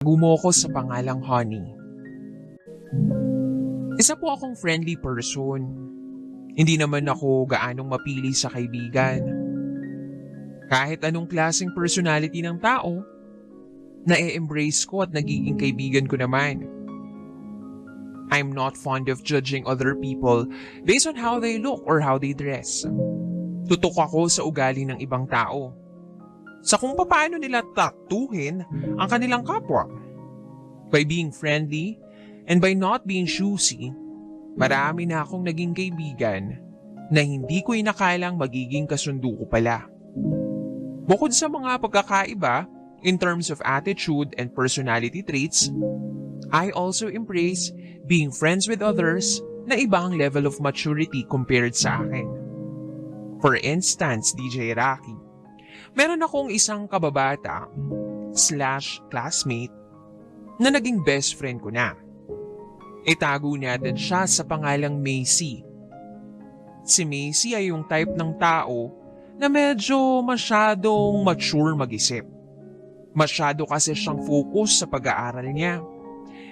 Gumo ko sa pangalang Honey. Isa po akong friendly person. Hindi naman ako gaanong mapili sa kaibigan. Kahit anong klaseng personality ng tao, na-embrace ko at nagiging kaibigan ko naman. I'm not fond of judging other people based on how they look or how they dress. Tutok ako sa ugali ng ibang tao. Sa kung paano nila taktuhin ang kanilang kapwa. By being friendly and by not being choosy, marami na akong naging kaibigan na hindi ko inakalang magiging kasundo ko pala. Bukod sa mga pagkakaiba in terms of attitude and personality traits, I also embrace being friends with others na ibang level of maturity compared sa akin. For instance, DJ Rocky, meron akong isang kababata slash classmate na naging best friend ko na. Itago natin siya sa pangalang Macy. Si Macy ay yung type ng tao na medyo masyadong mature mag-isip. Masyado kasi siyang focus sa pag-aaral niya.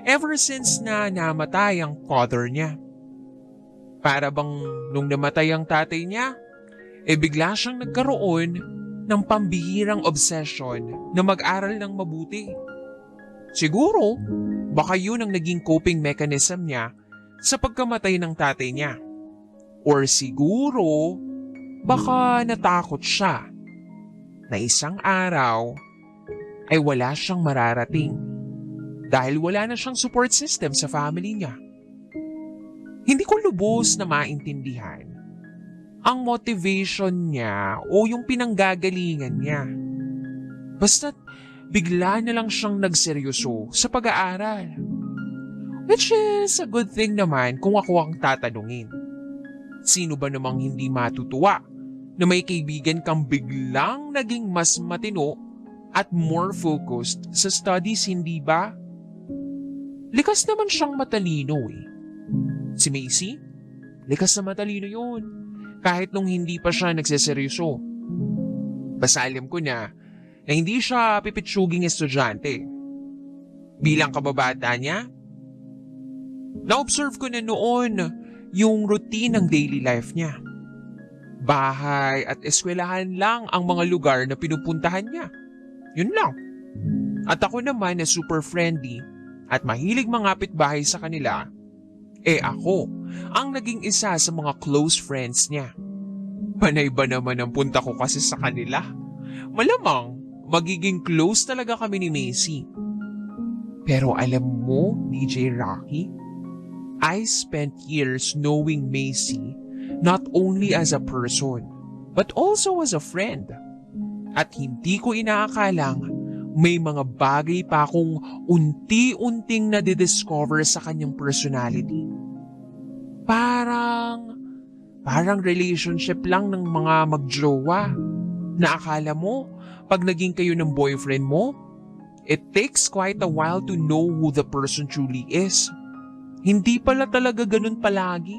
Ever since na namatay ang father niya. Para bang nung namatay ang tatay niya, e bigla siyang nagkaroon ng pambihirang obsession na mag-aral ng mabuti. Siguro, baka yun ang naging coping mechanism niya sa pagkamatay ng tatay niya. Or siguro, baka natakot siya na isang araw ay wala siyang mararating dahil wala na siyang support system sa family niya. Hindi ko lubos na maintindihan ang motivation niya o yung pinanggagalingan niya. Basta't bigla na lang siyang nagseryoso sa pag-aaral. Which is a good thing naman kung ako ang tatanungin. Sino ba namang hindi matutuwa na may kaibigan kang biglang naging mas matino at more focused sa studies, hindi ba? Likas naman siyang matalino eh. Si Macy? Likas na matalino yun. Kahit nung hindi pa siya nagseseryoso. Basta alam ko na na hindi siya pipitsuging estudyante. Bilang kababata niya, na-observe ko na noon yung routine ng daily life niya. Bahay at eskwelahan lang ang mga lugar na pinupuntahan niya. Yun lang. At ako naman na super friendly at mahilig mangapit bahay sa kanila, eh ako ang naging isa sa mga close friends niya. Panay ba naman ang punta ko kasi sa kanila? Malamang magiging close talaga kami ni Macy. Pero alam mo, DJ Rocky, I spent years knowing Macy not only as a person, but also as a friend. At hindi ko inaakalang may mga bagay pa akong unti-unting nadidiscover sa kanyang personality. Parang, parang relationship lang ng mga magjowa na akala mo pag naging kayo ng boyfriend mo, it takes quite a while to know who the person truly is. Hindi pala talaga ganun palagi.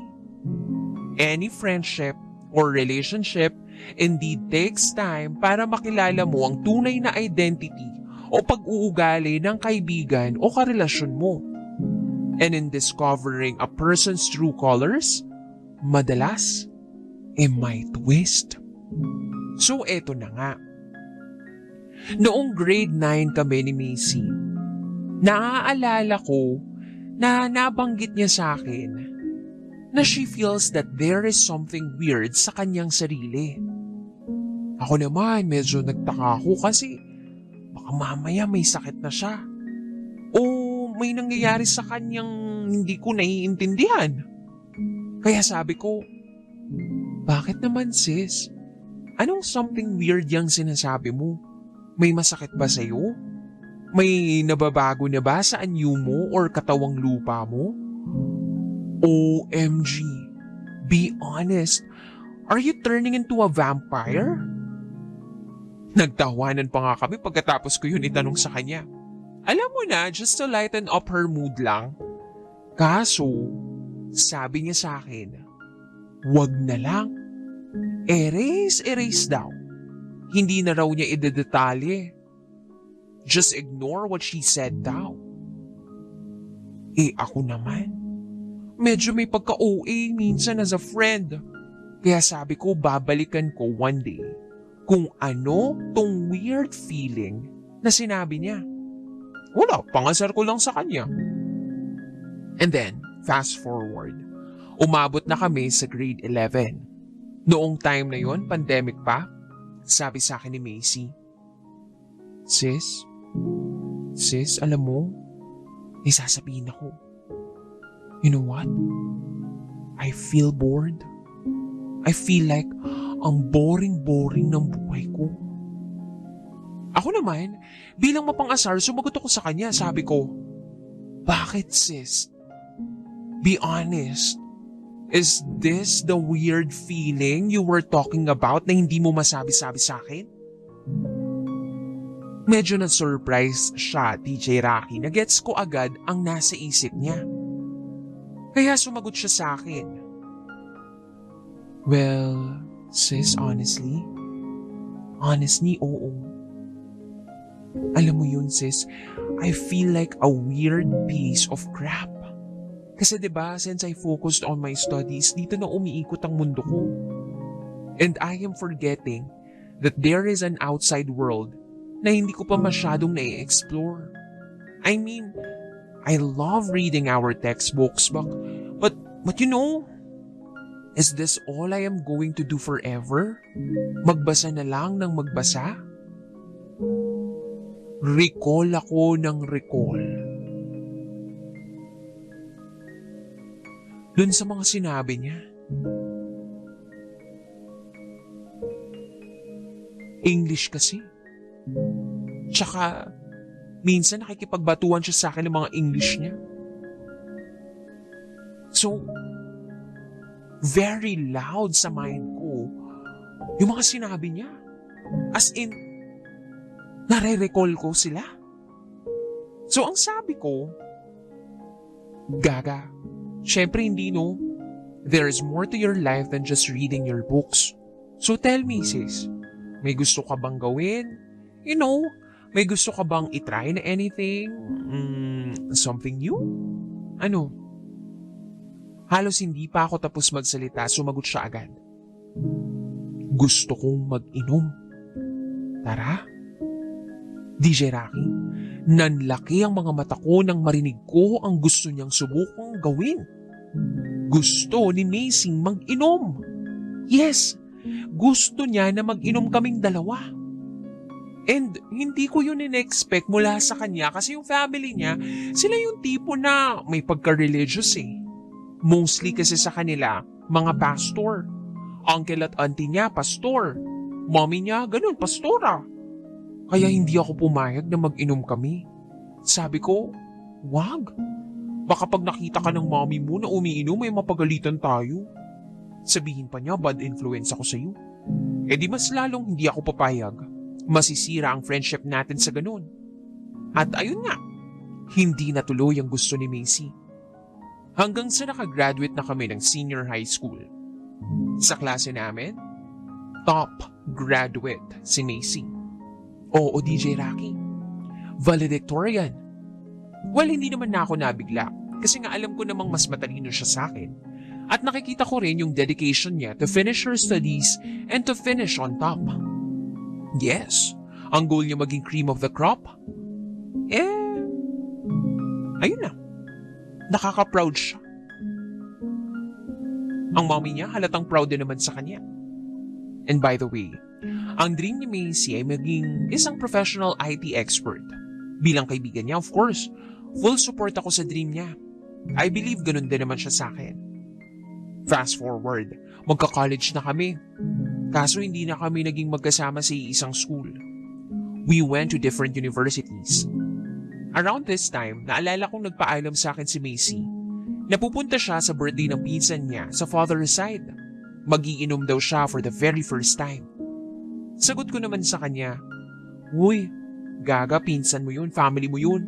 Any friendship or relationship indeed takes time para makilala mo ang tunay na identity o pag-uugali ng kaibigan o karelasyon mo. And in discovering a person's true colors, madalas, e may twist. So eto na nga. Noong grade 9 kami ni Macy, naaalala ko na nabanggit niya sa akin na she feels that there is something weird sa kanyang sarili. Ako naman medyo nagtaka ako kasi baka mamaya may sakit na siya. O may nangyayari sa kanyang hindi ko naiintindihan. Kaya sabi ko, bakit naman sis? Anong something weird yung sinasabi mo? May masakit ba sa'yo? May nababago na ba sa anyo mo or katawang lupa mo? OMG. Be honest. Are you turning into a vampire? Nagtawanan pa nga kami pagkatapos ko yun itanong sa kanya. Alam mo na, just to lighten up her mood lang. Kaso, sabi niya sa akin, wag na lang. Erase, erase daw. Hindi na raw niya idedetalye. Just ignore what she said daw. Eh ako naman, medyo may pagka-OA minsan as a friend. Kaya sabi ko babalikan ko one day kung ano tong weird feeling na sinabi niya. Wala, pangasar ko lang sa kanya. And then, fast forward, umabot na kami sa grade 11. Noong time na yon, pandemic pa, sabi sa akin ni Macy, Sis, sis, alam mo, may sasabihin ako. You know what? I feel bored. I feel like ang boring-boring ng buhay ko. Ako naman, bilang mapang-asar, sumagot ako sa kanya. Sabi ko, Bakit sis? Be honest. Is this the weird feeling you were talking about na hindi mo masabi-sabi sa akin? Medyo na-surprise siya, DJ Rocky, na gets ko agad ang nasa isip niya. Kaya sumagot siya sa akin. Well, sis, honestly, honestly, oo. Alam mo yun, sis, I feel like a weird piece of crap. Kasi ba since I focused on my studies, dito na umiikot ang mundo ko. And I am forgetting that there is an outside world na hindi ko pa masyadong na-explore. I mean, I love reading our textbooks, but, but, but you know, is this all I am going to do forever? Magbasa na lang ng magbasa? Recall ako ng recall. Dun sa mga sinabi niya. English kasi. Tsaka, minsan nakikipagbatuan siya sa akin ng mga English niya. So, very loud sa mind ko yung mga sinabi niya. As in, nare-recall ko sila. So, ang sabi ko, Gaga, syempre hindi no. There is more to your life than just reading your books. So tell me sis, may gusto ka bang gawin? You know, may gusto ka bang itry na anything? Mm, something new? Ano? Halos hindi pa ako tapos magsalita, sumagot siya agad. Gusto kong mag-inom. Tara. DJ Rocky, nanlaki ang mga mata ko nang marinig ko ang gusto niyang subukang gawin. Gusto ni Macy mag-inom. Yes, gusto niya na mag-inom kaming dalawa. And hindi ko yun in-expect mula sa kanya kasi yung family niya, sila yung tipo na may pagka-religious eh. Mostly kasi sa kanila, mga pastor. Uncle at auntie niya, pastor. Mommy niya, ganun, pastora. Kaya hindi ako pumayag na mag-inom kami. Sabi ko, wag. Baka pag nakita ka ng mommy mo na umiinom, may mapagalitan tayo. Sabihin pa niya, bad influence ako sa iyo. Eh di mas lalong hindi ako papayag. Masisira ang friendship natin sa ganun. At ayun nga, hindi natuloy ang gusto ni Macy. Hanggang sa nakagraduate na kami ng senior high school. Sa klase namin, top graduate si Macy. Oo, DJ Rocky. Valedictorian. Well, hindi naman na ako nabigla kasi nga alam ko namang mas matalino siya sa akin. At nakikita ko rin yung dedication niya to finish her studies and to finish on top. Yes, ang goal niya maging cream of the crop. Eh, ayun na. Nakaka-proud siya. Ang mommy niya halatang proud din naman sa kanya. And by the way, ang dream ni Macy ay maging isang professional IT expert. Bilang kaibigan niya, of course, full support ako sa dream niya. I believe ganun din naman siya sa akin. Fast forward, magka-college na kami. Kaso hindi na kami naging magkasama sa isang school. We went to different universities. Around this time, naalala kong nagpaalam sa akin si Macy. Napupunta siya sa birthday ng pinsan niya sa father's side. Magiinom daw siya for the very first time. Sagot ko naman sa kanya, Uy, gaga, pinsan mo yun, family mo yun.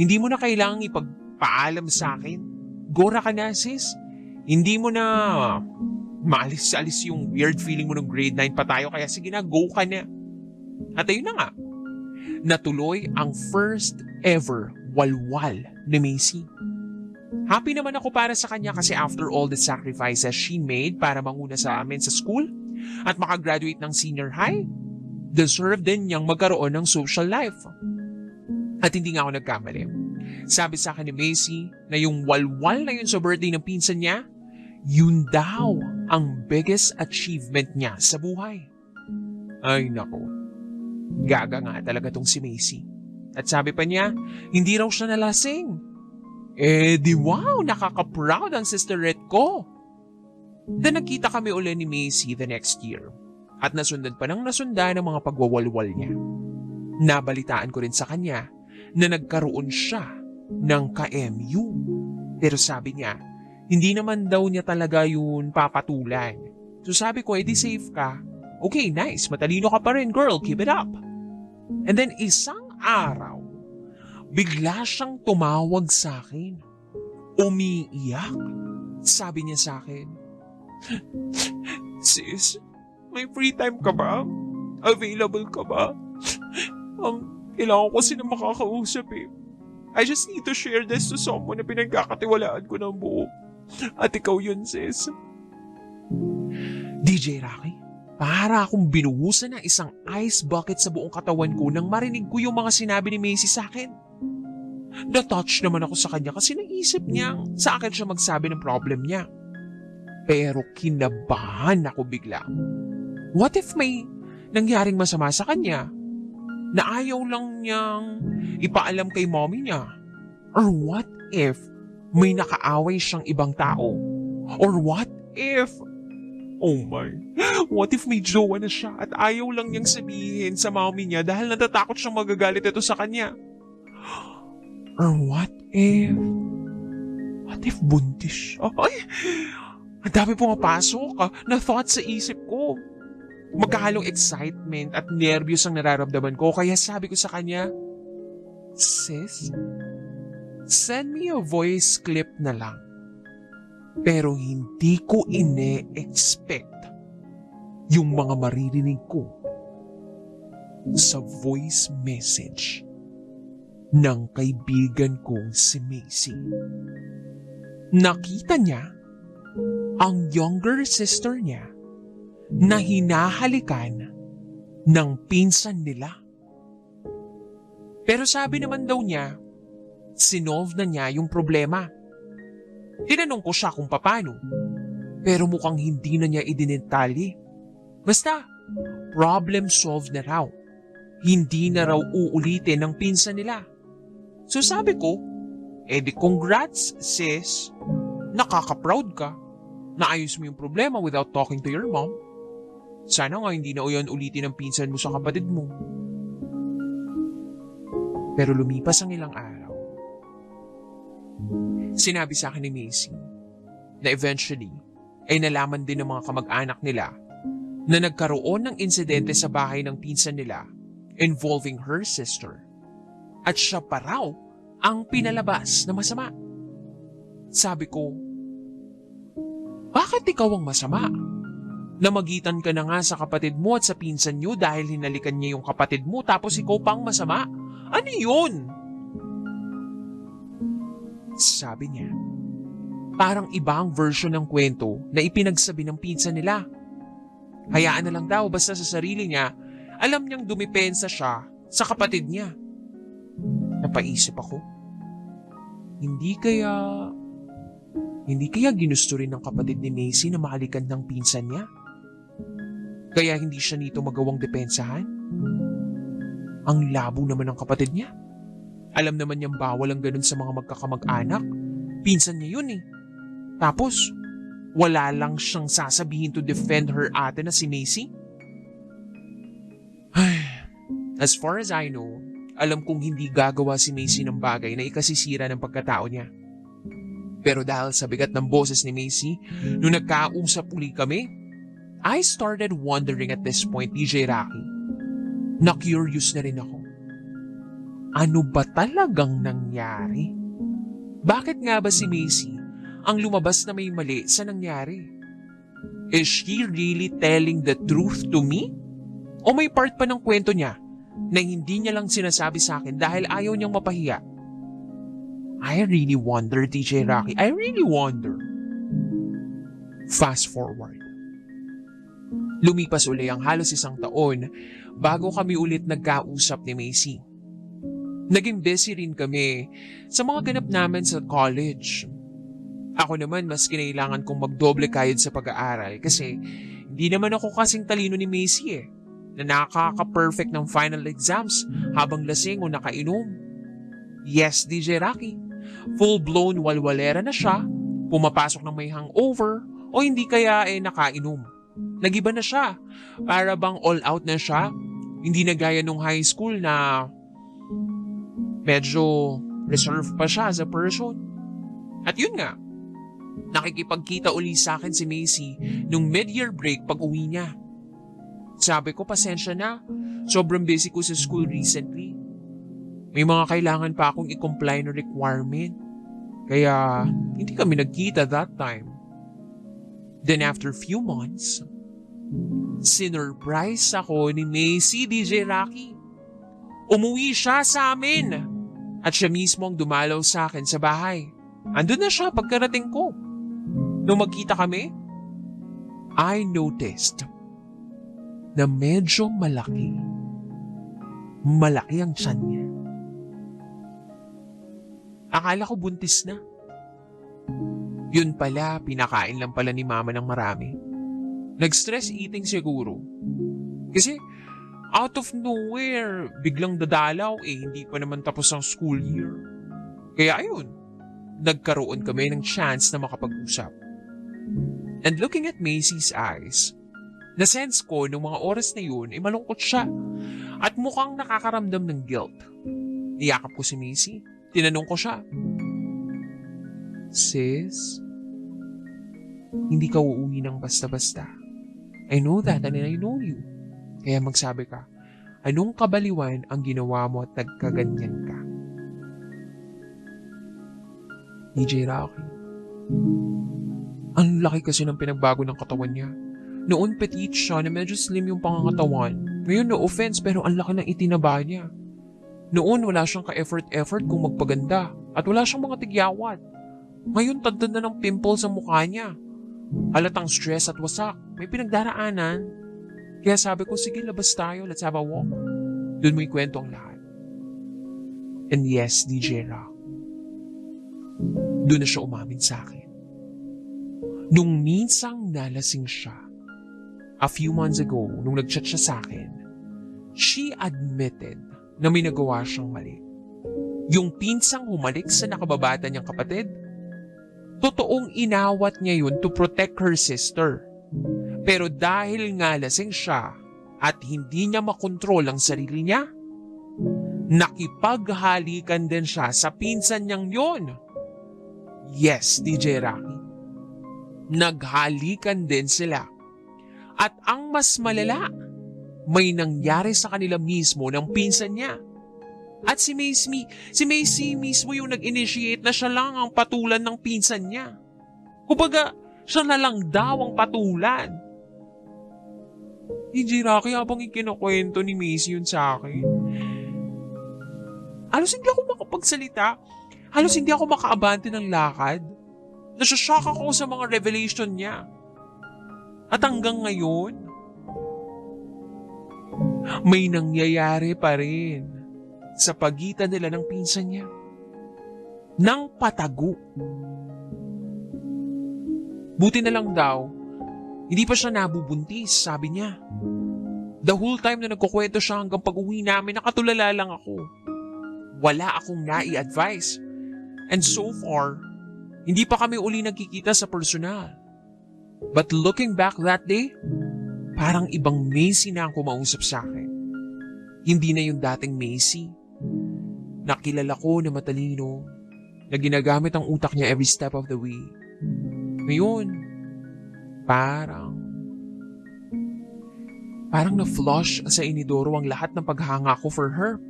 Hindi mo na kailangang ipagpaalam sa akin. Gora ka na, sis. Hindi mo na maalis-alis yung weird feeling mo nung grade 9 pa tayo, kaya sige na, go ka na. At ayun na nga, natuloy ang first ever walwal ni Macy. Happy naman ako para sa kanya kasi after all the sacrifices she made para manguna sa amin sa school at makagraduate ng senior high, deserve din niyang magkaroon ng social life. At hindi nga ako nagkamali. Sabi sa akin ni Macy na yung walwal na yun sa birthday ng pinsan niya, yun daw ang biggest achievement niya sa buhay. Ay nako, gaga nga talaga tong si Macy. At sabi pa niya, hindi raw siya nalasing. Eh di wow, nakaka-proud ang sisterette ko. Then nagkita kami uli ni Macy the next year. At nasundan pa ng nasundan ng mga pagwawalwal niya. Nabalitaan ko rin sa kanya na nagkaroon siya ng ka-MU. Pero sabi niya, hindi naman daw niya talaga yun papatulan. So sabi ko, edi safe ka. Okay, nice. Matalino ka pa rin, girl. Keep it up. And then isang araw, bigla siyang tumawag sa akin. Umiiyak. Sabi niya sa akin, Sis, may free time ka ba? Available ka ba? Um, kailangan ko kasi na makakausap eh. I just need to share this to someone na pinagkakatiwalaan ko ng buo. At ikaw yun, sis. DJ Rocky, para akong binuhusan ng isang ice bucket sa buong katawan ko nang marinig ko yung mga sinabi ni Macy sa akin. Na-touch naman ako sa kanya kasi naisip niya sa akin siya magsabi ng problem niya. Pero kinabahan ako bigla. What if may nangyaring masama sa kanya? Na ayaw lang niyang ipaalam kay mommy niya? Or what if may nakaaway siyang ibang tao? Or what if... Oh my, what if may jowa na siya at ayaw lang niyang sabihin sa mommy niya dahil natatakot siyang magagalit ito sa kanya? Or what if... What if buntis siya? Ay! Ang dami pumapasok ah, na thoughts sa isip ko. Magkahalong excitement at nervyos ang nararamdaman ko kaya sabi ko sa kanya, Sis, send me a voice clip na lang. Pero hindi ko ine-expect yung mga maririnig ko sa voice message ng kaibigan kong si Macy. Nakita niya ang younger sister niya na hinahalikan ng pinsan nila. Pero sabi naman daw niya, sinolve na niya yung problema. Tinanong ko siya kung paano. Pero mukhang hindi na niya idinentali. Basta, problem solved na raw. Hindi na raw uulitin ng pinsan nila. So sabi ko, edi congrats sis. Nakaka-proud ka. Naayos mo yung problema without talking to your mom. Sana nga hindi na uyan ulitin ng pinsan mo sa kapatid mo. Pero lumipas ang ilang araw. Sinabi sa akin ni Macy na eventually ay nalaman din ng mga kamag-anak nila na nagkaroon ng insidente sa bahay ng pinsan nila involving her sister. At siya pa raw ang pinalabas na masama. Sabi ko, bakit ikaw ang masama? Namagitan ka na nga sa kapatid mo at sa pinsan niyo dahil hinalikan niya yung kapatid mo tapos ikaw pang masama? Ano yun? Sabi niya, parang ibang version ng kwento na ipinagsabi ng pinsan nila. Hayaan na lang daw basta sa sarili niya, alam niyang dumipensa siya sa kapatid niya. Napaisip ako, hindi kaya hindi kaya ginusto rin ng kapatid ni Macy na mahalikan ng pinsan niya? Kaya hindi siya nito magawang depensahan? Ang labo naman ng kapatid niya. Alam naman niyang bawal ang ganun sa mga magkakamag-anak. Pinsan niya yun eh. Tapos, wala lang siyang sasabihin to defend her ate na si Macy? As far as I know, alam kong hindi gagawa si Macy ng bagay na ikasisira ng pagkatao niya. Pero dahil sa bigat ng boses ni Macy, nung nagkausap uli kami, I started wondering at this point, DJ Rocky, na curious na rin ako. Ano ba talagang nangyari? Bakit nga ba si Macy ang lumabas na may mali sa nangyari? Is she really telling the truth to me? O may part pa ng kwento niya na hindi niya lang sinasabi sa akin dahil ayaw niyang mapahiya. I really wonder, DJ Rocky. I really wonder. Fast forward. Lumipas uli ang halos isang taon bago kami ulit nagkausap ni Macy. Naging busy rin kami sa mga ganap namin sa college. Ako naman mas kinailangan kong magdoble kayod sa pag-aaral kasi hindi naman ako kasing talino ni Macy eh na nakaka-perfect ng final exams habang lasing o nakainom. Yes, DJ Rocky. Full-blown walwalera na siya, pumapasok ng may hangover o hindi kaya eh nakainom. Nagiba na siya. Para bang all out na siya. Hindi na gaya nung high school na medyo reserve pa siya as a person. At yun nga, nakikipagkita uli sa akin si Macy nung mid-year break pag uwi niya. Sabi ko, pasensya na. Sobrang busy ko sa school recently. May mga kailangan pa akong i-comply na requirement. Kaya, hindi kami nagkita that time. Then after few months, sinurprise ako ni Macy DJ Rocky. Umuwi siya sa amin. At siya mismo ang dumalaw sa akin sa bahay. Andun na siya pagkarating ko. Nung magkita kami, I noticed na medyo malaki. Malaki ang tiyan niya. Akala ko buntis na. Yun pala, pinakain lang pala ni mama ng marami. Nag-stress eating siguro. Kasi out of nowhere, biglang dadalaw eh, hindi pa naman tapos ang school year. Kaya ayun, nagkaroon kami ng chance na makapag-usap. And looking at Macy's eyes, na-sense ko nung mga oras na yun ay malungkot siya at mukhang nakakaramdam ng guilt. Niyakap ko si Macy, tinanong ko siya, Sis, hindi ka uuwi ng basta-basta. I know that and I know you. Kaya magsabi ka, anong kabaliwan ang ginawa mo at nagkaganyan ka? DJ Rocky, ang laki kasi ng pinagbago ng katawan niya. Noon petite siya na medyo slim yung pangangatawan. Ngayon no offense pero ang laki ng itinaba niya. Noon wala siyang ka-effort-effort kung magpaganda at wala siyang mga tigyawat. Ngayon tagdan na ng pimples sa mukha niya. Halatang stress at wasak. May pinagdaraanan. Kaya sabi ko, sige labas tayo, let's have a walk. Doon mo ikwento ang lahat. And yes, DJ Rock. Doon na siya umamin sa akin. Nung minsang nalasing siya, a few months ago, nung nag-chat siya sa akin, she admitted na may nagawa siyang mali. Yung pinsang humalik sa nakababata niyang kapatid, totoong inawat niya yun to protect her sister. Pero dahil nga lasing siya at hindi niya makontrol ang sarili niya, nakipaghalikan din siya sa pinsan niyang yon. Yes, DJ Rocky. Naghalikan din sila. At ang mas malala, may nangyari sa kanila mismo ng pinsan niya. At si Macy, si Macy mismo yung nag-initiate na siya lang ang patulan ng pinsan niya. Kumbaga, siya na lang daw ang patulan. DJ Rocky, habang ikinukwento ni Macy yun sa akin, halos hindi ako makapagsalita. Halos hindi ako makaabante ng lakad. Nasyashock ako sa mga revelation niya. At hanggang ngayon, may nangyayari pa rin sa pagitan nila ng pinsan niya. Nang patago. Buti na lang daw, hindi pa siya nabubuntis, sabi niya. The whole time na nagkukwento siya hanggang pag-uwi namin, nakatulala lang ako. Wala akong nai-advise. And so far, hindi pa kami uli nagkikita sa personal. But looking back that day, parang ibang Macy na ang kumausap sa akin. Hindi na yung dating Macy. Nakilala ko na matalino, na ginagamit ang utak niya every step of the way. Ngayon, parang... Parang na-flush sa inidoro ang lahat ng paghanga ko for her.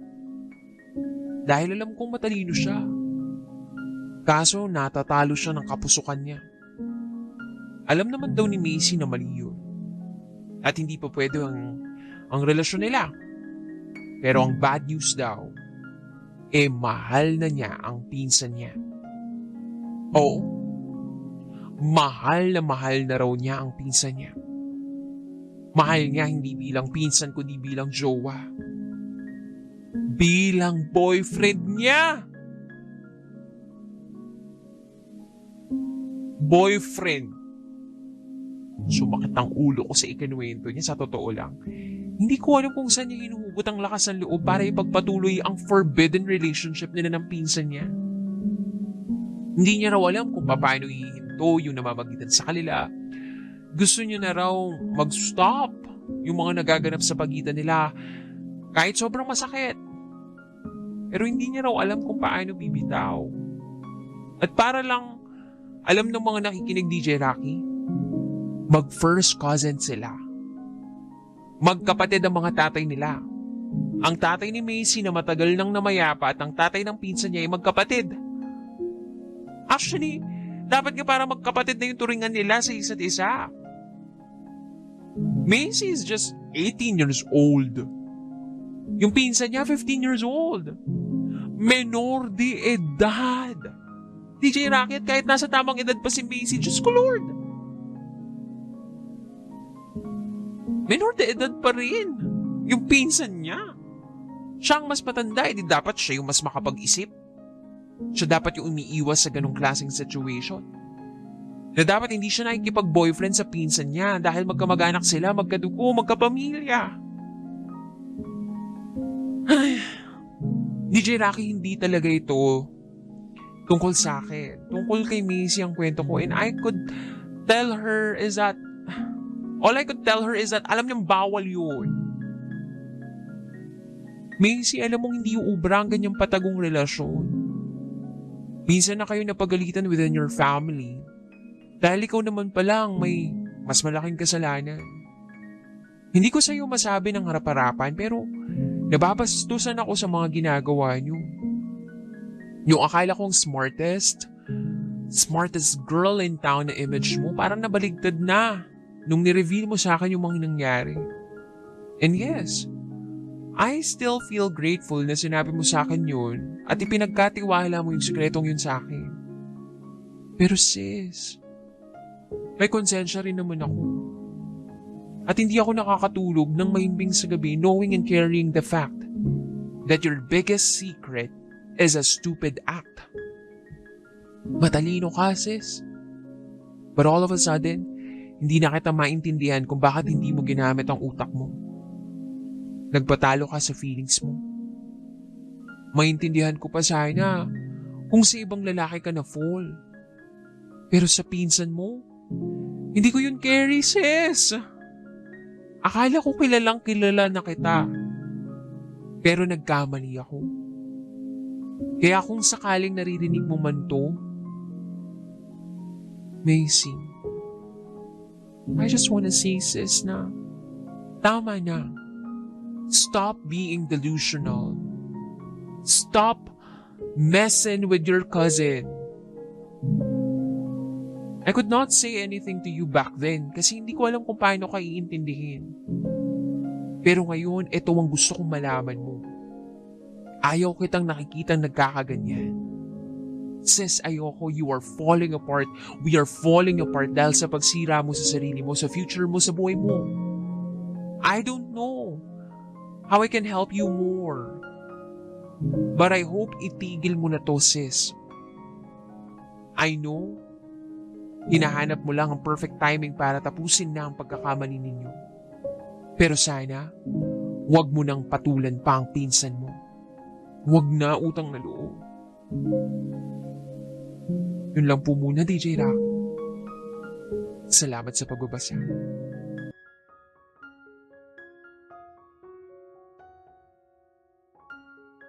Dahil alam kong matalino siya. Kaso natatalo siya ng kapusukan niya. Alam naman daw ni Macy na mali yun. At hindi pa pwede ang, ang relasyon nila. Pero ang bad news daw, eh mahal na niya ang pinsan niya. Oo, mahal na mahal na raw niya ang pinsan niya. Mahal niya hindi bilang pinsan kundi bilang jowa. Bilang boyfriend niya. Boyfriend. Sumakit ang ulo ko sa ikinuwento niya sa totoo lang. Hindi ko alam kung saan niya hinuhugot ang lakas ng loob para ipagpatuloy ang forbidden relationship nila ng pinsan niya. Hindi niya raw alam kung paano hihinto yung namamagitan sa kanila. Gusto niya na raw mag-stop yung mga nagaganap sa pagitan nila kahit sobrang masakit. Pero hindi niya raw alam kung paano bibitaw. At para lang alam ng mga nakikinig DJ Rocky, mag first cousin sila. Magkapatid ang mga tatay nila. Ang tatay ni Macy na matagal nang namayapa at ang tatay ng pinsan niya ay magkapatid. Actually, dapat nga para magkapatid na yung turingan nila sa isa't isa. Macy is just 18 years old. Yung pinsan niya, 15 years old. Menor de edad. DJ Rocket, kahit nasa tamang edad pa si Macy, Diyos ko Lord. Menor de edad pa rin. Yung pinsan niya. Siya ang mas matanda, edi dapat siya yung mas makapag-isip. Siya dapat yung umiiwas sa ganong klaseng situation. Na dapat hindi siya nakikipag-boyfriend sa pinsan niya dahil magkamag-anak sila, magkadugo, magkapamilya. Ay, DJ Rocky, hindi talaga ito tungkol sa akin. Tungkol kay Macy ang kwento ko and I could tell her is that all I could tell her is that alam niyang bawal yun. Macy, alam mong hindi uubra ang ganyang patagong relasyon. Minsan na kayo napagalitan within your family. Dahil ikaw naman pala ang may mas malaking kasalanan. Hindi ko sa iyo masabi ng harap-harapan pero nababastusan ako sa mga ginagawa niyo. Yung akala kong smartest, smartest girl in town na image mo, parang nabaligtad na nung nireveal mo sa akin yung mga nangyari. And yes, I still feel grateful na sinabi mo sa akin yun at ipinagkatiwala mo yung sikretong yun sa akin. Pero sis, may konsensya rin naman ako. At hindi ako nakakatulog ng mahimbing sa gabi knowing and carrying the fact that your biggest secret is a stupid act. Matalino ka, sis. But all of a sudden, hindi na kita maintindihan kung bakit hindi mo ginamit ang utak mo. Nagpatalo ka sa feelings mo. Maintindihan ko pa sana kung sa ibang lalaki ka na fall. Pero sa pinsan mo, hindi ko yun carry, sis. Akala ko kilalang kilala na kita. Pero nagkamali ako. Kaya kung sakaling naririnig mo man to, Macy, I just wanna say sis na tama na. Stop being delusional. Stop messing with your cousin. I could not say anything to you back then kasi hindi ko alam kung paano ka iintindihin. Pero ngayon, ito ang gusto kong malaman mo. Ayaw kitang nakikitang nagkakaganyan. Sis, ayoko, you are falling apart. We are falling apart dahil sa pagsira mo sa sarili mo, sa future mo, sa buhay mo. I don't know how I can help you more. But I hope itigil mo na to, sis. I know, hinahanap mo lang ang perfect timing para tapusin na ang pagkakamali ninyo. Pero sana, huwag mo nang patulan pa ang pinsan mo. Huwag na utang na loob. Yun lang po muna, DJ Rock. Salamat sa pagbabasa.